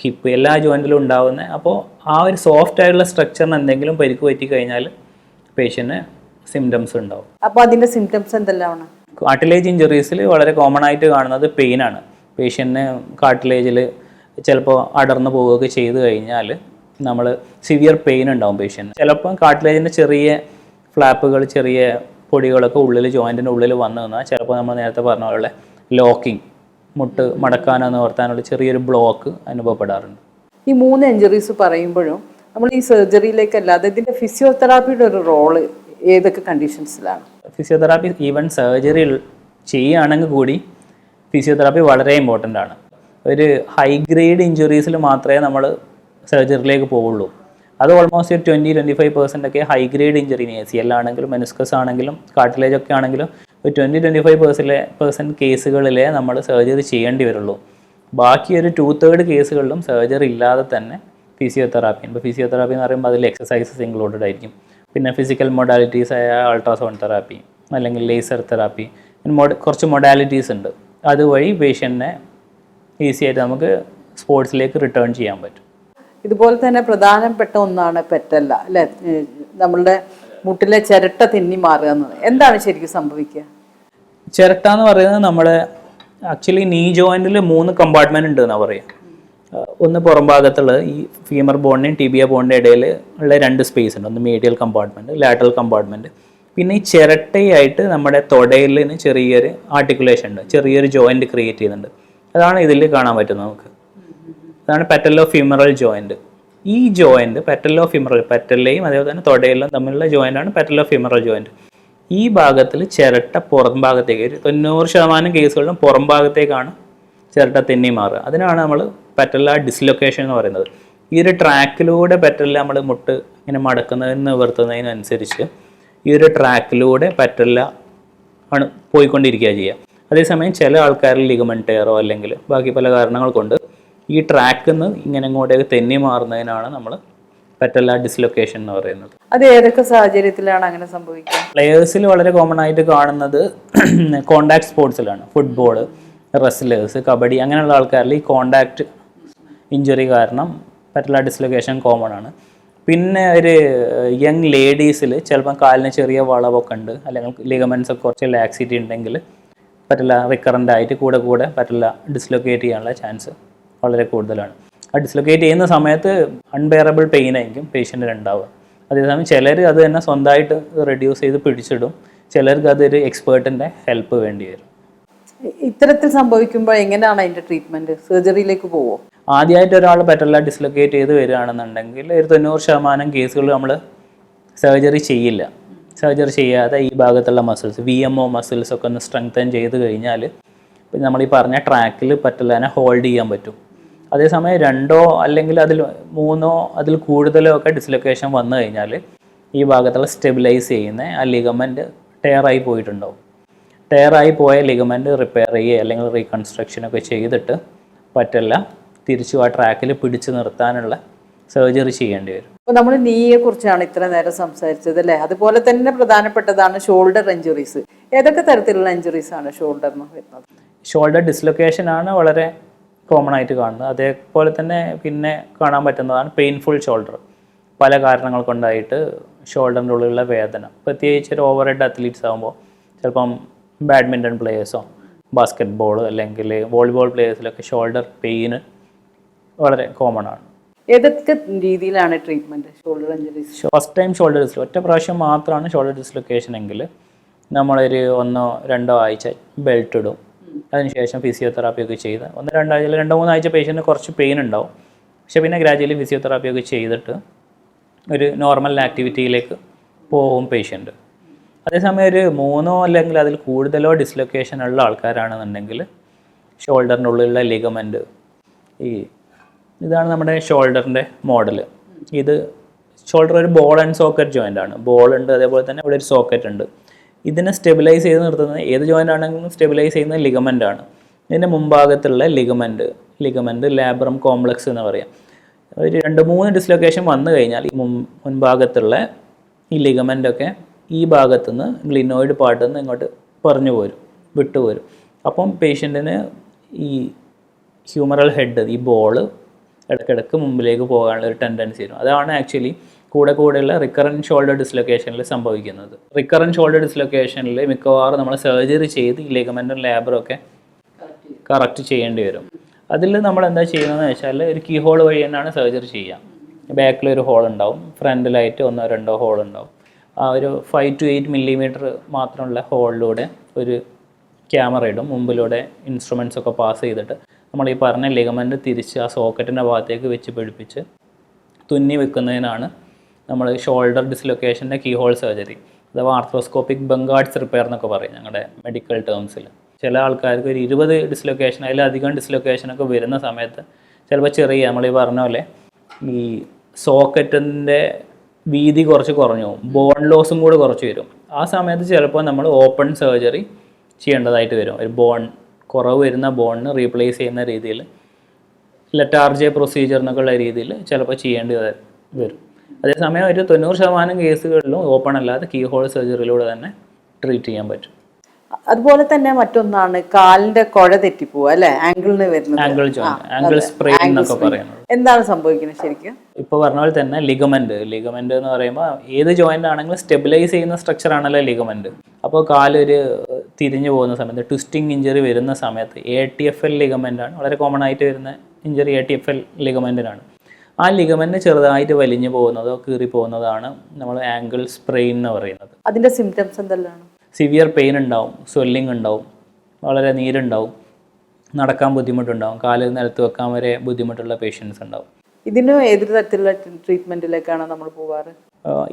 ഹിപ്പ് എല്ലാ ജോയിന്റിലും ഉണ്ടാവുന്ന അപ്പോൾ ആ ഒരു സോഫ്റ്റ് ആയിട്ടുള്ള സ്ട്രക്ചറിന് എന്തെങ്കിലും പരിക്ക് പറ്റി കഴിഞ്ഞാൽ പേഷ്യന് സിംറ്റംസ് ഉണ്ടാവും. അപ്പോൾ അതിന്റെ സിംറ്റംസ് എന്തെല്ലാമാണ് കാട്ടിലേജ് ഇഞ്ചുറീസിൽ വളരെ കോമൺ ആയിട്ട് കാണുന്നത് പെയിനാണ് പേഷ്യന്റിന് കാട്ടിലേജിൽ ചിലപ്പോൾ അടർന്നു പോവുകയൊക്കെ ചെയ്തു കഴിഞ്ഞാൽ നമ്മൾ സിവിയർ പെയിൻ ഉണ്ടാവും പേഷ്യന്റ് ചിലപ്പോൾ കാട്ടിലേജിന്റെ ചെറിയ ഫ്ലാപ്പുകൾ ചെറിയ പൊടികളൊക്കെ ഉള്ളിൽ ജോയിന്റിന്റെ ഉള്ളിൽ വന്നു നിന്നാൽ ചിലപ്പോൾ നമ്മൾ നേരത്തെ പറഞ്ഞ പോലെ ലോക്കിംഗ് മുട്ട് മടക്കാനോ നിവർത്താനുള്ള ചെറിയൊരു ബ്ലോക്ക് അനുഭവപ്പെടാറുണ്ട്. ഈ മൂന്ന് എഞ്ചറീസ് പറയുമ്പോഴും നമ്മൾ ഈ സർജറിയിലേക്ക് അല്ലാതെ ഇതിന്റെ ഫിസിയോതെറാപ്പിയുടെ ഒരു റോൾ ഏതൊക്കെ കണ്ടീഷൻസിലാണ് ഫിസിയോതെറാപ്പി ഈവൻ സർജറി ചെയ്യുകയാണെങ്കിൽ കൂടി ഫിസിയോതെറാപ്പി വളരെ ഇമ്പോർട്ടന്റ് ആണ്. ഒരു ഹൈ ഗ്രേഡ് ഇഞ്ചുറീസിൽ മാത്രമേ നമ്മൾ സർജറിയിലേക്ക് പോവുള്ളൂ. അത് ഓൾമോസ്റ്റ് ഒരു ട്വന്റി ട്വന്റി ഫൈവ് പെർസെന്റ് ഒക്കെ high grade injury A C L ആണെങ്കിലും മെനിസ്കസ് ആണെങ്കിലും കാർട്ടിലേജ് ഒക്കെ ആണെങ്കിലും ഒരു ട്വന്റി ട്വന്റി ഫൈവ് പേഴ്സിലെ പേഴ്സന്റ് കേസുകളിലേ നമ്മൾ സർജറി ചെയ്യേണ്ടി വരുള്ളൂ. ബാക്കി ഒരു ടു തേർഡ് കേസുകളിലും സർജറി ഇല്ലാതെ തന്നെ ഫിസിയോതെറാപ്പി ഇപ്പോൾ ഫിസിയോതെറാപ്പി എന്ന് പറയുമ്പോൾ അതിൽ എക്സസൈസസ് ഇൻക്ലൂഡഡ് ആയിരിക്കും. പിന്നെ ഫിസിക്കൽ മൊഡാലിറ്റീസ് ആയ അൾട്രാസൗണ്ട് തെറാപ്പി അല്ലെങ്കിൽ ലേസർ തെറാപ്പി കുറച്ച് മൊഡാലിറ്റീസ് ഉണ്ട്. അതുവഴി പേഷ്യന്റിനെ ഈസി ആയിട്ട് നമുക്ക് സ്പോർട്സിലേക്ക് റിട്ടേൺ ചെയ്യാൻ പറ്റും. ഇതുപോലെ തന്നെ പ്രധാനപ്പെട്ട ഒന്നാണ് പെറ്റല്ല അല്ലേ? നമ്മളുടെ മുട്ടിലെ ചിരട്ട തെന്നി മാറുക എന്നത് എന്താണ് ശരിക്കും സംഭവിക്കുക? ചിരട്ട എന്ന് പറയുന്നത് നമ്മുടെ ആക്ച്വലി നീ ജോയിന്റിൽ മൂന്ന് കമ്പാർട്ട്മെന്റ് ഉണ്ട് എന്നാണ് പറയുക ഒന്ന് പുറം ഭാഗത്തുള്ള ഈ ഫീമർ ബോണിന്റെയും ടിബിയ ബോണിന്റെ ഇടയിൽ ഉള്ള രണ്ട് സ്പേസ് ഉണ്ട്. ഒന്ന് മീഡിയൽ കമ്പാർട്ട്മെന്റ് ലാറ്ററൽ കമ്പാർട്ട്മെന്റ് പിന്നെ ഈ ചിരട്ടയായിട്ട് നമ്മുടെ തൊടയിലിന് ചെറിയൊരു ആർട്ടിക്കുലേഷൻ ഉണ്ട്. ചെറിയൊരു ജോയിന്റ് ക്രിയേറ്റ് ചെയ്യുന്നുണ്ട്. അതാണ് ഇതിൽ കാണാൻ പറ്റുന്നത് നമുക്ക്. അതാണ് പെറ്റലോ ഫിമറൽ ജോയിന്റ് ഈ ജോയിന്റ് പെറ്റല്ലോ ഫിമറൽ പെറ്റലിലെയും അതേപോലെ തന്നെ തൊടയിലും തമ്മിലുള്ള ജോയിന്റാണ് ഓഫ് ഫിമറൽ ജോയിന്റ് ഈ ഭാഗത്തിൽ ചിരട്ട പുറം ഭാഗത്തേക്ക് ഒരു തൊണ്ണൂറ് ശതമാനം കേസുകളിലും പുറം ഭാഗത്തേക്കാണ് ചിരട്ട തെന്നി മാറുക. അതിനാണ് നമ്മൾ പെറ്റല്ല ഡിസ്ലൊക്കേഷൻ എന്ന് പറയുന്നത്. ഈ ഒരു ട്രാക്കിലൂടെ പെറ്റലിൽ നമ്മൾ മുട്ട് ഇങ്ങനെ മടക്കുന്നതിന് നിവർത്തുന്നതിനനുസരിച്ച് ഈ ഒരു ട്രാക്കിലൂടെ പെറ്റല്ല ആണ് പോയിക്കൊണ്ടിരിക്കുക ചെയ്യുക. അതേസമയം ചില ആൾക്കാരിൽ ലിഗമെന്റ് ടയറോ അല്ലെങ്കിൽ ബാക്കി പല കാരണങ്ങൾ കൊണ്ട് ഈ ട്രാക്കിൽ നിന്ന് ഇങ്ങനെ ഇങ്ങോട്ടേക്ക് തെന്നി മാറുന്നതിനാണ് നമ്മൾ പെറ്റല്ല ഡിസ്ലൊക്കേഷൻ എന്ന് പറയുന്നത്. അത് ഏതൊക്കെ സാഹചര്യത്തിലാണ് അങ്ങനെ സംഭവിക്കുക? പ്ലെയേഴ്സിൽ വളരെ കോമൺ ആയിട്ട് കാണുന്നത് കോണ്ടാക്ട് സ്പോർട്സിലാണ് ഫുട്ബോൾ റെസ്ലേഴ്സ് കബഡി അങ്ങനെയുള്ള ആൾക്കാരിൽ ഈ കോണ്ടാക്ട് ഇഞ്ചുറി കാരണം പെറ്റല ഡിസ്ലൊക്കേഷൻ കോമൺ ആണ്. പിന്നെ ഒരു യങ് ലേഡീസിൽ ചിലപ്പം കാലിന് ചെറിയ വളവൊക്കെ ഉണ്ട്. അല്ലെങ്കിൽ ലിഗമെൻസ് ഒക്കെ കുറച്ച് ലാക്സിറ്റി ഉണ്ടെങ്കിൽ പറ്റില്ല റിക്കറന്റ് ആയിട്ട് കൂടെ കൂടെ പറ്റില്ല ഡിസ്ലൊക്കേറ്റ് ചെയ്യാനുള്ള ചാൻസ് വളരെ കൂടുതലാണ്. ആ ഡിസ്ലൊക്കേറ്റ് ചെയ്യുന്ന സമയത്ത് അൺബെയറബിൾ പെയിൻ ആയിരിക്കും പേഷ്യന്റിന് ഉണ്ടാവുക. അതേസമയം ചിലർ അത് തന്നെ സ്വന്തമായിട്ട് റെഡ്യൂസ് ചെയ്ത് പിടിച്ചിടും. ചിലർക്ക് അതൊരു എക്സ്പേർട്ടിന്റെ ഹെൽപ്പ് വേണ്ടി വരും. ഇത്തരത്തിൽ സംഭവിക്കുമ്പോൾ എങ്ങനെയാണ് അതിന്റെ ട്രീറ്റ്മെന്റ് സർജറിയിലേക്ക് പോവോ? ആദ്യമായിട്ട് ഒരാൾ പെറ്റല്ല ഡിസ്ലൊക്കേറ്റ് ചെയ്ത് വരികയാണെന്നുണ്ടെങ്കിൽ ഒരു തൊണ്ണൂറ് ശതമാനം കേസുകൾ നമ്മൾ സർജറി ചെയ്യില്ല. സർജറി ചെയ്യാതെ ഈ ഭാഗത്തുള്ള muscles V M O muscles ഒക്കെ ഒന്ന് സ്ട്രെങ്തൻ ചെയ്ത് കഴിഞ്ഞാൽ നമ്മൾ ഈ പറഞ്ഞ ട്രാക്കിൽ പറ്റല്ലാനെ ഹോൾഡ് ചെയ്യാൻ പറ്റും. അതേസമയം രണ്ടോ അല്ലെങ്കിൽ അതിൽ മൂന്നോ അതിൽ കൂടുതലോ ഒക്കെ ഡിസ്ലൊക്കേഷൻ വന്നു കഴിഞ്ഞാൽ ഈ ഭാഗത്തുള്ള സ്റ്റെബിലൈസ് ചെയ്യുന്ന ആ ലിഗമെന്റ് ടയറായി പോയിട്ടുണ്ടാവും. ടയറായി പോയ ലിഗമെന്റ് റിപ്പയർ ചെയ്യുക അല്ലെങ്കിൽ റീകൺസ്ട്രക്ഷൻ ഒക്കെ ചെയ്തിട്ട് പറ്റല്ല തിരിച്ചു ആ ട്രാക്കിൽ പിടിച്ചു നിർത്താനുള്ള സർജറി ചെയ്യേണ്ടി വരും. അപ്പോൾ നമ്മൾ നീയെ കുറിച്ചാണ് ഇത്ര നേരം സംസാരിച്ചത് അല്ലേ? അതുപോലെ തന്നെ പ്രധാനപ്പെട്ടതാണ് ഷോൾഡർ ഇഞ്ചുറീസ് ഏതൊക്കെ തരത്തിലുള്ള ഇഞ്ചുറീസ് ആണ് ഷോൾഡറിന് വരുന്നത്? ഷോൾഡർ ഡിസ്ലൊക്കേഷൻ ആണ് വളരെ കോമൺ ആയിട്ട് കാണുന്നത്. അതേപോലെ തന്നെ പിന്നെ കാണാൻ പറ്റുന്നതാണ് പെയിൻഫുൾ ഷോൾഡർ പല കാരണങ്ങൾ കൊണ്ടായിട്ട് ഷോൾഡറിന്റെ ഉള്ളിലുള്ള വേദന. പ്രത്യേകിച്ച് ഒരു ഓവർ ഹെഡ് അത്ലീറ്റ്സ് ആകുമ്പോൾ ചിലപ്പം ബാഡ്മിന്റൺ പ്ലേയേഴ്സോ ബാസ്ക്കറ്റ് ബോൾ അല്ലെങ്കിൽ വോളിബോൾ പ്ലേയേഴ്സിലൊക്കെ ഷോൾഡർ പെയിന് വളരെ കോമൺ ആണ്. ഏതൊക്കെ രീതിയിലാണ് treatment shoulder injuries first time shoulder ഡിസ്ലോ ഒറ്റ പ്രാവശ്യം മാത്രമാണ് ഷോൾഡർ ഡിസ്ലൊക്കേഷൻ എങ്കിൽ നമ്മളൊരു ഒന്നോ രണ്ടോ ആഴ്ച ബെൽറ്റ് ഇടും. അതിനുശേഷം ഫിസിയോതെറാപ്പി ഒക്കെ ചെയ്ത്. ഒന്ന് രണ്ടാഴ്ച രണ്ടോ മൂന്നാഴ്ച പേഷ്യന്റിന് കുറച്ച് പെയിൻ ഉണ്ടാവും. പക്ഷേ പിന്നെ ഗ്രാജുവലി ഫിസിയോതെറാപ്പി ഒക്കെ ചെയ്തിട്ട് ഒരു നോർമൽ ആക്ടിവിറ്റിയിലേക്ക് പോകും പേഷ്യന്റ് അതേസമയം ഒരു മൂന്നോ അല്ലെങ്കിൽ അതിൽ കൂടുതലോ ഡിസ്ലൊക്കേഷൻ ഉള്ള ആൾക്കാരാണെന്നുണ്ടെങ്കിൽ ഷോൾഡറിന്റെ ഉള്ളിലുള്ള ലിഗമെന്റ് ഈ ഇതാണ് നമ്മുടെ ഷോൾഡറിന്റെ മോഡൽ ഇത് ഷോൾഡർ ഒരു ബോൾ ആൻഡ് സോക്കറ്റ് ജോയിന്റ് ആണ്. ബോൾ ഉണ്ട് അതേപോലെ തന്നെ ഇവിടെ ഒരു സോക്കറ്റ് ഉണ്ട്. ഇതിനെ സ്റ്റെബിലൈസ് ചെയ്ത് നിർത്തുന്നത് ഏത് ജോയിന്റ് ആണെങ്കിലും സ്റ്റെബിലൈസ് ചെയ്യുന്ന ലിഗമെന്റ് ആണ്. ഇതിന്റെ മുമ്പാകത്തുള്ള ലിഗമെന്റ് ലിഗമെന്റ് ലാബ്രം കോംപ്ലക്സ് എന്ന് പറയാം. ഒരു രണ്ട് മൂന്ന് ഡിസ്ലൊക്കേഷൻ വന്നു കഴിഞ്ഞാൽ മുൻ മുൻഭാഗത്തുള്ള ഈ ലിഗമെന്റൊക്കെ ഈ ഭാഗത്തു നിന്ന് ഗ്ലിനോയിഡ് പാർട്ടിൽ നിന്ന് ഇങ്ങോട്ട് പറഞ്ഞു പോരും വിട്ടുപോരും അപ്പം പേഷ്യന്റിന് ഈ ഹ്യൂമറൽ ഹെഡ് ഈ ബോൾ ഇടയ്ക്കിടയ്ക്ക് മുമ്പിലേക്ക് പോകാനുള്ള ഒരു ടെൻഡൻസി വരും. അതാണ് ആക്ച്വലി കൂടെ കൂടെയുള്ള റിക്കറന്റ് ഷോൾഡർ ഡിസ്ലൊക്കേഷനിൽ സംഭവിക്കുന്നത്. റിക്കറന്റ് ഷോൾഡർ ഡിസ്ലൊക്കേഷനിൽ മിക്കവാറും നമ്മൾ സർജറി ചെയ്ത് ഈ ലിഗമെന്റും ലാബറൊക്കെ കറക്റ്റ് ചെയ്യേണ്ടി വരും. അതിൽ നമ്മൾ എന്താ ചെയ്യുന്നതെന്ന് വെച്ചാൽ ഒരു കീ ഹോൾ വഴി തന്നെയാണ് സർജറി ചെയ്യുക ബാക്കിൽ ഒരു ഹോൾ ഉണ്ടാവും. ഫ്രണ്ടിലായിട്ട് ഒന്നോ രണ്ടോ ഹോൾ ഉണ്ടാവും. ആ ഒരു ഫൈവ് ടു എയ്റ്റ് മില്ലിമീറ്റർ മാത്രമുള്ള ഹോളിലൂടെ ഒരു ക്യാമറ ഇടും. മുമ്പിലൂടെ ഇൻസ്ട്രുമെൻസ് ഒക്കെ പാസ് ചെയ്തിട്ട് നമ്മൾ ഈ പറഞ്ഞ ലിഗമെന്റ് തിരിച്ച് ആ സോക്കറ്റിന്റെ ഭാഗത്തേക്ക് വെച്ച് പിടിപ്പിച്ച് തുന്നി വെക്കുന്നതിനാണ് നമ്മൾ ഷോൾഡർ ഡിസ്ലൊക്കേഷന്റെ കീ ഹോൾ സർജറി അഥവാ ആർത്രോസ്കോപ്പിക് ബംഗാഡ്സ് റിപ്പയർ എന്നൊക്കെ പറയും ഞങ്ങളുടെ മെഡിക്കൽ ടേംസിൽ ചില ആൾക്കാർക്ക് ഒരു ഇരുപത് ഡിസ്ലൊക്കേഷൻ അതിലധികം ഡിസ്ലൊക്കേഷനൊക്കെ വരുന്ന സമയത്ത് ചിലപ്പോൾ ചെറിയ നമ്മൾ ഈ പറഞ്ഞ പോലെ ഈ സോക്കറ്റിന്റെ വീതി കുറച്ച് കുറഞ്ഞു ബോൺ ലോസും കൂടെ കുറച്ച് വരും. ആ സമയത്ത് ചിലപ്പോൾ നമ്മൾ ഓപ്പൺ സർജറി ചെയ്യേണ്ടതായിട്ട് വരും. ഒരു ബോൺ കുറവ് വരുന്ന ബോണിന് റീപ്ലേസ് ചെയ്യുന്ന രീതിയിൽ ലെറ്റാർജെ പ്രൊസീജിയർ എന്നൊക്കെ ഉള്ള രീതിയിൽ ചിലപ്പോൾ ചെയ്യേണ്ടി വരും. അതേസമയം ഒരു തൊണ്ണൂറ് ശതമാനം കേസുകളിലും ഓപ്പൺ അല്ലാതെ കീ ഹോൾ സർജറിയിലൂടെ തന്നെ ട്രീറ്റ് ചെയ്യാൻ പറ്റും. അതുപോലെ തന്നെ മറ്റൊന്നാണ് കാലിന്റെ കുഴ തെറ്റിപ്പോവുക അല്ലെ? ആംഗിളിന് വരുന്നത്. ആംഗിൾ ആംഗിൾ സ്പ്രെയിൻ എന്നൊക്കെ പറയുന്നത്. എന്താണ് സംഭവിക്കുന്നത് ശരിക്കും? ഇപ്പൊ പറഞ്ഞ പോലെ തന്നെ ലിഗമെന്റ് ലിഗമെന്റ് എന്ന് പറയുമ്പോൾ ഏത് ജോയിന്റ് ആണെങ്കിലും സ്റ്റെബിലൈസ് ചെയ്യുന്ന സ്ട്രക്ചർ ആണല്ലോ ലിഗമെന്റ് അപ്പോൾ കാലൊരു തിരിഞ്ഞു പോകുന്ന സമയത്ത് ട്വിസ്റ്റിംഗ് ഇഞ്ചറി വരുന്ന സമയത്ത് A T F L ligament ആണ്. വളരെ കോമൺ ആയിട്ട് വരുന്ന injury A T F L ലിഗമെന്റിനാണ് ആ ലിഗമെന്റ് ചെറുതായിട്ട് വലിഞ്ഞു പോകുന്നതോ കീറി പോകുന്നതാണ് നമ്മൾ ആംഗിൾ സ്പ്രെയിൻ എന്ന് പറയുന്നത്. അതിന്റെ സിംറ്റംസ് എന്തെല്ലാം? സിവിയർ പെയിൻ ഉണ്ടാവും സ്വെല്ലിംഗ് ഉണ്ടാവും വളരെ നീരുണ്ടാവും നടക്കാൻ ബുദ്ധിമുട്ടുണ്ടാവും കാൽ നിലത്ത് വെക്കാൻ വരെ ബുദ്ധിമുട്ടുള്ള പേഷ്യൻസ് ഉണ്ടാവും. ഇതിന് ഏത് തരത്തിലുള്ള ട്രീറ്റ്മെന്റിലേക്കാണ് നമ്മൾ പോവാറ്?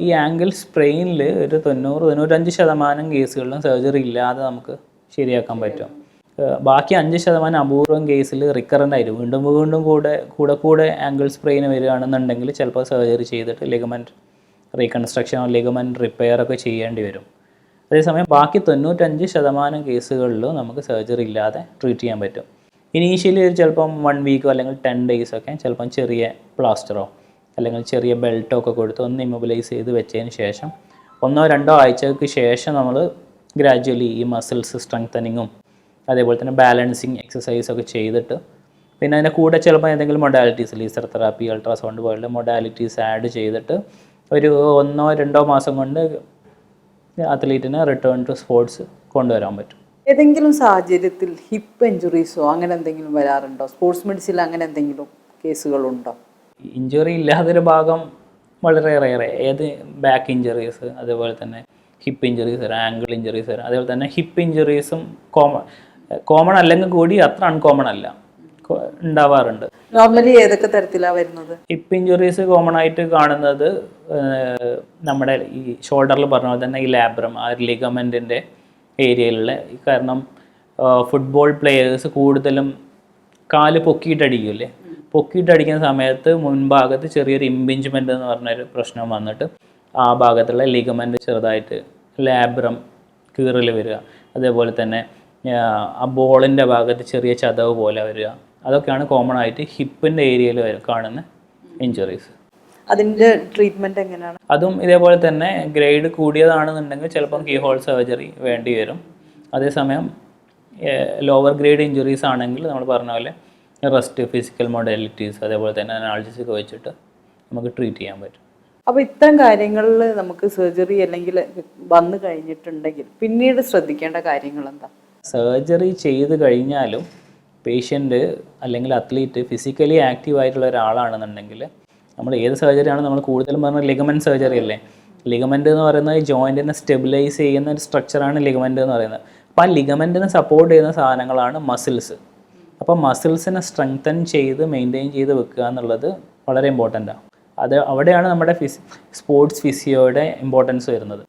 ഈ ആംഗിൾ സ്പ്രെയിനിൽ ഒരു തൊണ്ണൂറ് തൊണ്ണൂറ്റഞ്ച് ശതമാനം കേസുകളിലും സർജറി ഇല്ലാതെ നമുക്ക് ശരിയാക്കാൻ പറ്റും. ബാക്കി അഞ്ച് ശതമാനം അപൂർവം കേസിൽ റിക്കറന്റ് ആയിരിക്കും. വീണ്ടും വീണ്ടും കൂടെ കൂടെ കൂടെ ആംഗിൾ സ്പ്രെയിന് വരികയാണെന്നുണ്ടെങ്കിൽ ചിലപ്പോൾ സർജറി ചെയ്തിട്ട് ലിഗമെന്റ് റീകൺസ്ട്രക്ഷനോ ലിഗമെന്റ് റിപ്പയർ ഒക്കെ ചെയ്യേണ്ടി വരും. അതേസമയം ബാക്കി തൊണ്ണൂറ്റഞ്ച് ശതമാനം കേസുകളിലും നമുക്ക് സർജറി ഇല്ലാതെ ട്രീറ്റ് ചെയ്യാൻ പറ്റും. ഇനീഷ്യലി ചിലപ്പം വൺ വീക്കോ അല്ലെങ്കിൽ ടെൻ ഡേയ്സ് ഒക്കെ ചിലപ്പം ചെറിയ പ്ലാസ്റ്ററോ അല്ലെങ്കിൽ ചെറിയ ബെൽറ്റോ ഒക്കെ കൊടുത്ത് ഒന്ന് ഇമ്മൊബിലൈസ് ചെയ്ത് വെച്ചതിന് ശേഷം ഒന്നോ രണ്ടോ ആഴ്ചകൾക്ക് ശേഷം നമ്മൾ ഗ്രാജ്വലി ഈ മസിൽസ് സ്ട്രെങ്തനിങ്ങും അതേപോലെ തന്നെ ബാലൻസിങ് എക്സസൈസ് ഒക്കെ ചെയ്തിട്ട് പിന്നെ അതിന്റെ കൂടെ ചിലപ്പോൾ എന്തെങ്കിലും മൊഡാലിറ്റീസ് ലീസർ തെറാപ്പി അൾട്രാസൗണ്ട് പോലുള്ള മൊഡാലിറ്റീസ് ആഡ് ചെയ്തിട്ട് ഒരു ഒന്നോ രണ്ടോ മാസം കൊണ്ട് അത്ലീറ്റിനെ റിട്ടേൺ ടു സ്പോർട്സ് കൊണ്ടുവരാൻ പറ്റും. ഏതെങ്കിലും സാഹചര്യത്തിൽ ഹിപ്പ് ഇഞ്ചുറീസോ അങ്ങനെ എന്തെങ്കിലും വരാറുണ്ടോ? സ്പോർട്സ് മെഡിസിനിൽ അങ്ങനെ എന്തെങ്കിലും കേസുകളുണ്ടോ ഇഞ്ചുറി ഇല്ലാത്തൊരു ഭാഗം വളരെ റേറെ ഏത് ബാക്ക് ഇഞ്ചുറീസ് അതേപോലെ തന്നെ ഹിപ്പ് ഇഞ്ചുറീസ് വരാം ആംഗിൾ ഇഞ്ചുറീസ് വരാം അതേപോലെ തന്നെ ഹിപ്പ് ഇഞ്ചുറീസും കോമൺ കോമൺ അല്ലെങ്കിൽ കൂടി അത്ര അൺകോമൺ അല്ല. ഉണ്ടാവാറുണ്ട്. നോർമലി ഏതൊക്കെ തരത്തിലാണ് വരുന്നത്? ഹിപ്പ് ഇഞ്ചുറീസ് കോമൺ ആയിട്ട് കാണുന്നത് നമ്മുടെ ഈ ഷോൾഡറിൽ പറഞ്ഞ പോലെ തന്നെ ഈ ലാബ്രം ആ ലിഗമെന്റിന്റെ ഏരിയയിലുള്ള കാരണം ഫുട്ബോൾ പ്ലെയേഴ്സ് കൂടുതലും കാൽ പൊക്കിയിട്ടടിക്കില്ലേ? പൊക്കിയിട്ടടിക്കുന്ന സമയത്ത് മുൻഭാഗത്ത് ചെറിയൊരു ഇമ്പിഞ്ച്മെന്റ് എന്ന് പറഞ്ഞൊരു പ്രശ്നം വന്നിട്ട് ആ ഭാഗത്തുള്ള ലിഗമെന്റ് ചെറുതായിട്ട് ലാബ്രം കീറൽ വരിക. അതേപോലെ തന്നെ ആ ബോളിന്റെ ഭാഗത്ത് ചെറിയ ചതവ് പോലെ വരിക. അതൊക്കെയാണ് കോമൺ ആയിട്ട് ഹിപ്പിന്റെ ഏരിയയിൽ കാണുന്ന ഇഞ്ചുറീസ് അതിന്റെ ട്രീറ്റ്മെന്റ് എങ്ങനെയാണ്? അതും ഇതേപോലെ തന്നെ ഗ്രേഡ് കൂടിയതാണെന്നുണ്ടെങ്കിൽ ചിലപ്പം കീ ഹോൾ സർജറി വേണ്ടി വരും. അതേസമയം ലോവർ ഗ്രേഡ് ഇഞ്ചുറീസ് ആണെങ്കിൽ നമ്മൾ പറഞ്ഞ പോലെ റെസ്റ്റ് ഫിസിക്കൽ മോഡാലിറ്റീസ് അതേപോലെ തന്നെ അനാലിസിസ് ഒക്കെ വെച്ചിട്ട് നമുക്ക് ട്രീറ്റ് ചെയ്യാൻ പറ്റും. അപ്പോൾ ഇത്തരം കാര്യങ്ങളിൽ നമുക്ക് സർജറി അല്ലെങ്കിൽ വന്നു കഴിഞ്ഞിട്ടുണ്ടെങ്കിൽ പിന്നീട് ശ്രദ്ധിക്കേണ്ട കാര്യങ്ങൾ എന്താ സർജറി ചെയ്ത് കഴിഞ്ഞാലും പേഷ്യന്റ് അല്ലെങ്കിൽ അത്ലീറ്റ് ഫിസിക്കലി ആക്റ്റീവ് ആയിട്ടുള്ള ഒരാളാണെന്നുണ്ടെങ്കിൽ നമ്മൾ ഏത് സർജറിയാണ് നമ്മൾ കൂടുതലും പറഞ്ഞ ലിഗമെന്റ് സർജറി അല്ലേ? ലിഗമെന്റ് എന്ന് പറയുന്നത് ജോയിന്റിനെ സ്റ്റെബിലൈസ് ചെയ്യുന്ന ഒരു സ്ട്രക്ചറാണ് ലിഗമെന്റ് എന്ന് പറയുന്നത്. അപ്പോൾ ആ ലിഗമെന്റിനെ സപ്പോർട്ട് ചെയ്യുന്ന സാധനങ്ങളാണ് മസിൽസ് അപ്പോൾ മസിൽസിനെ സ്ട്രെങ്തൻ ചെയ്ത് മെയിന്റെയിൻ ചെയ്ത് വെക്കുക എന്നുള്ളത് വളരെ ഇമ്പോർട്ടന്റ് ആണ് അത് അവിടെയാണ് നമ്മുടെ ഫിസ് സ്പോർട്സ് ഫിസിയോയുടെ ഇമ്പോർട്ടൻസ് വരുന്നത്.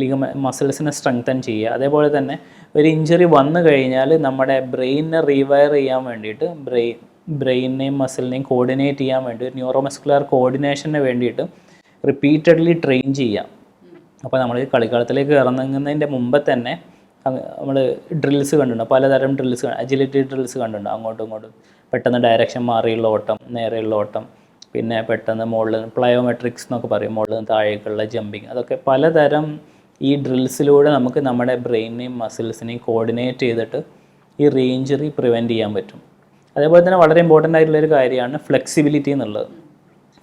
ലിഗമ മസിൽസിനെ സ്ട്രെങ്തൻ ചെയ്യുക. അതേപോലെ തന്നെ ഒരു ഇഞ്ചറി വന്നു കഴിഞ്ഞാൽ നമ്മുടെ ബ്രെയിനിനെ റീവയർ ചെയ്യാൻ വേണ്ടിയിട്ട് ബ്രെയിൻ ബ്രെയിനെയും മസിലിനെയും കോർഡിനേറ്റ് ചെയ്യാൻ വേണ്ടി ഒരു ന്യൂറോമസ്കുലർ കോർഡിനേഷന് വേണ്ടിയിട്ട് റിപ്പീറ്റഡ്ലി ട്രെയിൻ ചെയ്യാം. അപ്പോൾ നമ്മൾ കളിക്കളത്തിലേക്ക് ഇറങ്ങുന്നതിന്റെ മുമ്പ് തന്നെ നമ്മൾ ഡ്രിൽസ് കണ്ടിട്ടുണ്ട്. പലതരം ഡ്രിൽസ് അജിലിറ്റി ഡ്രിൽസ് കണ്ടിട്ടുണ്ട്. അങ്ങോട്ടും ഇങ്ങോട്ടും. പെട്ടെന്ന് ഡയറക്ഷൻ മാറിയുള്ള ഓട്ടം നേരെയുള്ള ഓട്ടം. പിന്നെ പെട്ടെന്ന് മുകളിൽ പ്ലയോമെട്രിക്സ് എന്നൊക്കെ പറയും. മുകളിൽ നിന്ന് താഴേക്കുള്ള ജമ്പിങ് അതൊക്കെ പലതരം ഈ ഡ്രിൽസിലൂടെ നമുക്ക് നമ്മുടെ ബ്രെയിനെയും മസിൽസിനെയും കോർഡിനേറ്റ് ചെയ്തിട്ട് ഈ റേഞ്ചറി പ്രിവെന്റ് ചെയ്യാൻ പറ്റും. അതേപോലെ തന്നെ വളരെ ഇമ്പോർട്ടന്റ് ആയിട്ടുള്ളൊരു കാര്യമാണ് ഫ്ലെക്സിബിലിറ്റി എന്നുള്ളത്.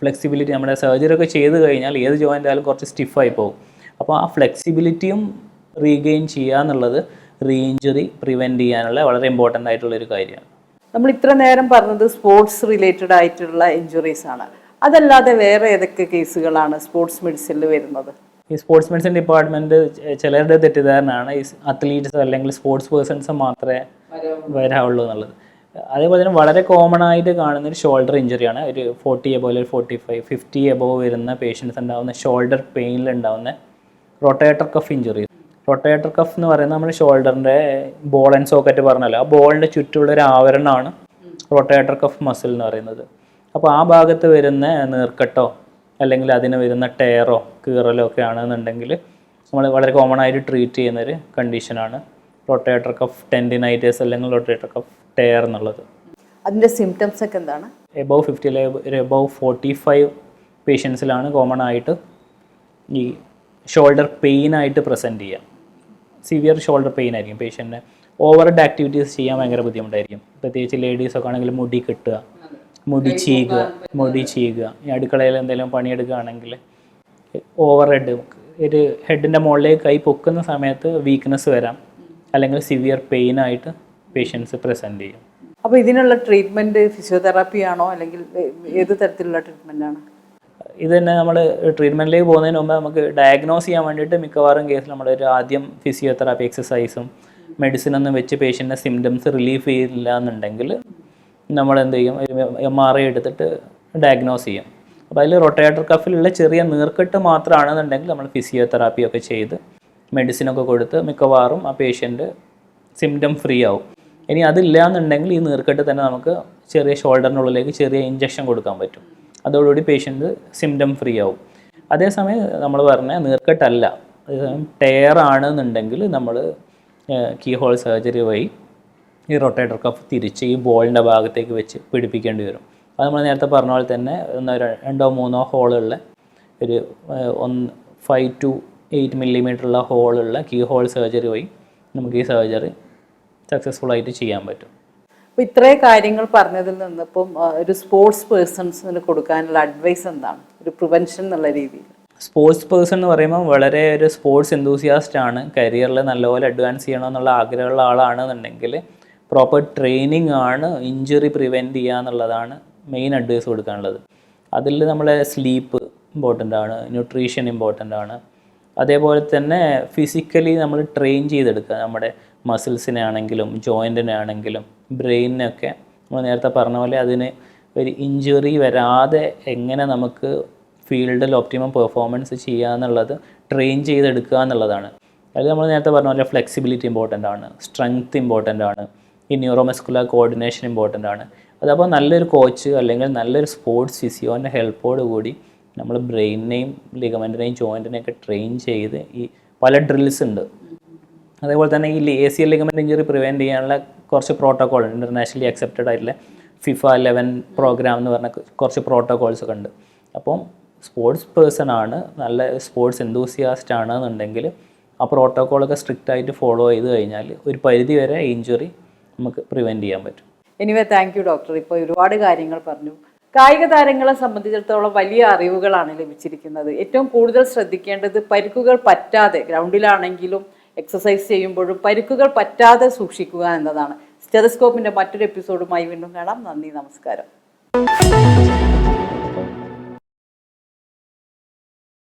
ഫ്ലെക്സിബിലിറ്റി നമ്മുടെ സർജറി ഒക്കെ ചെയ്ത് കഴിഞ്ഞാൽ ഏത് ജോയിന്റ് ആയാലും കുറച്ച് സ്റ്റിഫായി പോകും. അപ്പോൾ ആ ഫ്ലെക്സിബിലിറ്റിയും റീഗെയിൻ ചെയ്യുക എന്നുള്ളത് റീഇഞ്ചുറി പ്രിവെന്റ് ചെയ്യാനുള്ള വളരെ ഇമ്പോർട്ടന്റ് ആയിട്ടുള്ളൊരു കാര്യമാണ്. നമ്മൾ ഇത്ര നേരം പറഞ്ഞത് സ്പോർട്സ് റിലേറ്റഡ് ആയിട്ടുള്ള ഇഞ്ചുറീസ് ആണ്. അതല്ലാതെ വേറെ ഏതൊക്കെ കേസുകളാണ് സ്പോർട്സ് മെഡിസിനിൽ വരുന്നത്? ഈ സ്പോർട്സ് മെഡിസിൻ ഡിപ്പാർട്ട്മെന്റ് ചിലരുടെ തെറ്റിദ്ധാരണയാണ് ഈ അത്ലീറ്റ്സ് അല്ലെങ്കിൽ സ്പോർട്സ് പേഴ്സൺസ് മാത്രമേ വരാവുള്ളൂ എന്നുള്ളത്. അതേപോലെ തന്നെ വളരെ കോമൺ ആയിട്ട് കാണുന്ന ഒരു ഷോൾഡർ ഇഞ്ചുറിയാണ് ഒരു ഫോർട്ടി എബോ അല്ലെങ്കിൽ ഫോർട്ടി ഫൈവ് ഫിഫ്റ്റി എബോ വരുന്ന പേഷ്യൻസ് ഉണ്ടാകുന്ന ഷോൾഡർ പെയിനിൽ ഉണ്ടാകുന്ന rotator cuff injury rotator cuff എന്ന് പറയുന്നത് നമ്മുടെ ഷോൾഡറിന്റെ ബോൾ ആൻഡ് സോക്കറ്റ് പറഞ്ഞല്ലോ. ആ ബോളിന്റെ ചുറ്റുമുള്ള ഒരു ആവരണമാണ് റൊട്ടേറ്റർ കഫ് മസിൽ എന്ന് പറയുന്നത്. അപ്പോൾ ആ ഭാഗത്ത് വരുന്ന നീർക്കെട്ടോ അല്ലെങ്കിൽ അതിന് വരുന്ന ടയറോ കീറലോ ഒക്കെ ആണെന്നുണ്ടെങ്കിൽ നമ്മൾ വളരെ കോമൺ ആയിട്ട് ട്രീറ്റ് ചെയ്യുന്നൊരു കണ്ടീഷനാണ് റൊട്ടേറ്റർ കഫ് ടെൻഡിനൈറ്റേഴ്സ് അല്ലെങ്കിൽ റൊട്ടേറ്റർ കഫ് ടയർ എന്നുള്ളത്. അതിന്റെ സിംറ്റംസ് ഒക്കെ എന്താണ്? എബവ് ഫിഫ്റ്റി അല്ലെങ്കിൽ എബവ് ഫോർട്ടി ഫൈവ് പേഷ്യൻസിലാണ് കോമൺ ആയിട്ട് ഈ ഷോൾഡർ പെയിൻ ആയിട്ട് പ്രസന്റ് ചെയ്യുക. സിവിയർ ഷോൾഡർ പെയിൻ ആയിരിക്കും പേഷ്യന്റിന് ഓവർ ആക്ടിവിറ്റീസ് ചെയ്യാൻ ഭയങ്കര ബുദ്ധിമുട്ടായിരിക്കും. പ്രത്യേകിച്ച് ലേഡീസൊക്കെ ആണെങ്കിൽ മുടി കെട്ടുക. മുടി ചെയ്യുക മുടി ചെയ്യുക ഈ അടുക്കളയിൽ എന്തെങ്കിലും പണിയെടുക്കുകയാണെങ്കിൽ ഓവർ ഹെഡ് ഒരു ഹെഡിന്റെ മുകളിലേക്ക് കൈ പൊക്കുന്ന സമയത്ത് വീക്ക്നെസ് വരാം. അല്ലെങ്കിൽ സിവിയർ പെയിൻ ആയിട്ട് പേഷ്യൻസ് പ്രസന്റ് ചെയ്യും. അപ്പോൾ ഇതിനുള്ള ട്രീറ്റ്മെന്റ് ഫിസിയോതെറാപ്പി ആണോ? അല്ലെങ്കിൽ ഏത് തരത്തിലുള്ള ട്രീറ്റ്മെന്റ് ആണ്? ഇത് തന്നെ നമ്മൾ ട്രീറ്റ്മെന്റിലേക്ക് പോകുന്നതിന് മുമ്പ് നമുക്ക് ഡയഗ്നോസ് ചെയ്യാൻ വേണ്ടിയിട്ട് മിക്കവാറും കേസിൽ നമ്മൾ ഒരു ആദ്യം ഫിസിയോതെറാപ്പി എക്സസൈസും മെഡിസിനൊന്നും വെച്ച് പേഷ്യന്റെ സിംറ്റംസ് റിലീഫ് ചെയ്യില്ല എന്നുണ്ടെങ്കിൽ നമ്മൾ എന്ത് ചെയ്യും എം ആർ ഐ എടുത്തിട്ട് ഡയഗ്നോസ് ചെയ്യും. അപ്പോൾ അതിൽ റൊട്ടേറ്റർ കഫിലുള്ള ചെറിയ നീർക്കെട്ട് മാത്രമാണെന്നുണ്ടെങ്കിൽ നമ്മൾ ഫിസിയോതെറാപ്പി ഒക്കെ ചെയ്ത് മെഡിസിനൊക്കെ കൊടുത്ത് മിക്കവാറും ആ പേഷ്യന്റ് സിംറ്റം ഫ്രീ ആവും. ഇനി അതില്ല എന്നുണ്ടെങ്കിൽ ഈ നീർക്കെട്ട് തന്നെ നമുക്ക് ചെറിയ ഷോൾഡറിനുള്ളിലേക്ക് ചെറിയ ഇഞ്ചക്ഷൻ കൊടുക്കാൻ പറ്റും. അതോടുകൂടി പേഷ്യന്റ് സിംറ്റം ഫ്രീ ആവും. അതേസമയം നമ്മൾ പറഞ്ഞ നീർക്കെട്ടല്ല. അതേസമയം ടയർ ആണെന്നുണ്ടെങ്കിൽ നമ്മൾ കീഹോൾ സർജറി വഴി ഈ റൊട്ടേറ്റർ കഫ് തിരിച്ച് ഈ ബോളിന്റെ ഭാഗത്തേക്ക് വെച്ച് പിടിപ്പിക്കേണ്ടി വരും. അത് നമ്മൾ നേരത്തെ പറഞ്ഞ പോലെ തന്നെ ഒന്ന് രണ്ടോ മൂന്നോ ഹോളുള്ള ഒരു ഒന്ന് ഫൈവ് ടു എയ്റ്റ് മില്ലിമീറ്ററുള്ള ഹോളുള്ള കീ ഹോൾ സർജറി വഴി നമുക്ക് ഈ സർജറി സക്സസ്ഫുൾ ആയിട്ട് ചെയ്യാൻ പറ്റും. അപ്പോൾ ഇത്രയും കാര്യങ്ങൾ പറഞ്ഞതിൽ നിന്ന് ഇപ്പം ഒരു സ്പോർട്സ് പേഴ്സൺസിന് കൊടുക്കാനുള്ള അഡ്വൈസ് എന്താണ്? ഒരു പ്രിവെൻഷൻ എന്നുള്ള രീതിയിൽ. സ്പോർട്സ് പേഴ്സൺ എന്ന് പറയുമ്പോൾ വളരെ ഒരു സ്പോർട്സ് എന്തൂസിയാസ്റ്റ് ആണ്. കരിയറിൽ നല്ലപോലെ അഡ്വാൻസ് ചെയ്യണമെന്നുള്ള ആഗ്രഹമുള്ള ആളാണെന്നുണ്ടെങ്കിൽ പ്രോപ്പർ ട്രെയിനിങ് ആണ് ഇഞ്ചുറി പ്രിവെന്റ് ചെയ്യുക എന്നുള്ളതാണ് മെയിൻ അഡ്വൈസ് കൊടുക്കാനുള്ളത്. അതിൽ നമ്മളെ സ്ലീപ്പ് ഇമ്പോർട്ടന്റ് ആണ് ന്യൂട്രീഷൻ ഇമ്പോർട്ടന്റ് ആണ്. അതേപോലെ തന്നെ ഫിസിക്കലി നമ്മൾ ട്രെയിൻ ചെയ്തെടുക്കുക. നമ്മുടെ മസിൽസിനെ ആണെങ്കിലും ജോയിന്റിനെ ആണെങ്കിലും ബ്രെയിനിനൊക്കെ നമ്മൾ നേരത്തെ പറഞ്ഞ പോലെ അതിന് ഒരു ഇഞ്ചുറി വരാതെ എങ്ങനെ നമുക്ക് ഫീൽഡിൽ ഒപ്റ്റിമം പെർഫോമൻസ് ചെയ്യുക എന്നുള്ളത് ട്രെയിൻ ചെയ്തെടുക്കുക എന്നുള്ളതാണ്. അതിൽ നമ്മൾ നേരത്തെ പറഞ്ഞ പോലെ ഫ്ലെക്സിബിലിറ്റി ഇമ്പോർട്ടന്റ് ആണ് സ്ട്രെങ്ത് ഇമ്പോർട്ടന്റ് ആണ്. ഈ ന്യൂറോമസ്കുലർ കോർഡിനേഷൻ ഇമ്പോർട്ടന്റ് ആണ്. അതപ്പോൾ നല്ലൊരു കോച്ച് അല്ലെങ്കിൽ നല്ലൊരു സ്പോർട്സ് ഫിസിയോന്റെ ഹെൽപ്പോട് കൂടി നമ്മൾ ബ്രെയിനിനെയും ലിഗമെന്റിനെയും ജോയിന്റിനെയും ഒക്കെ ട്രെയിൻ ചെയ്ത് ഈ പല ഡ്രിൽസ് ഉണ്ട്. അതേപോലെ തന്നെ ഈ A C L ligament injury prevent ചെയ്യാനുള്ള കുറച്ച് പ്രോട്ടോകോൾ ഇന്റർനാഷണലി അക്സെപ്റ്റഡ് ആയിട്ടുള്ള ഫിഫ ലെവൻ പ്രോഗ്രാം എന്ന് പറഞ്ഞ കുറച്ച് പ്രോട്ടോകോൾസ് ഒക്കെ ഉണ്ട്. അപ്പം സ്പോർട്സ് പേഴ്സൺ ആണ് നല്ല സ്പോർട്സ് എന്തൂസിയാസ്റ്റ് ആണ് എന്നുണ്ടെങ്കിൽ ആ പ്രോട്ടോക്കോളൊക്കെ സ്ട്രിക്റ്റ് ആയിട്ട് ഫോളോ ചെയ്ത് കഴിഞ്ഞാൽ ഒരു പരിധി വരെ ഇഞ്ചുറി നമുക്ക് പ്രിവെന്റ് ചെയ്യാൻ പറ്റും. എനിവേ താങ്ക് യു ഡോക്ടർ ഇപ്പോൾ ഒരുപാട് കാര്യങ്ങൾ പറഞ്ഞു. കായിക താരങ്ങളെ സംബന്ധിച്ചിടത്തോളം വലിയ അറിവുകളാണ് ലഭിച്ചിരിക്കുന്നത്. ഏറ്റവും കൂടുതൽ ശ്രദ്ധിക്കേണ്ടത് പരിക്കുകൾ പറ്റാതെ ഗ്രൗണ്ടിലാണെങ്കിലും എക്സസൈസ് ചെയ്യുമ്പോഴും പരിക്കുകൾ പറ്റാതെ സൂക്ഷിക്കുക എന്നതാണ്. സ്റ്റെതസ്കോപ്പിന്റെ മറ്റൊരു എപ്പിസോഡുമായി വീണ്ടും കാണാം. നന്ദി നമസ്കാരം.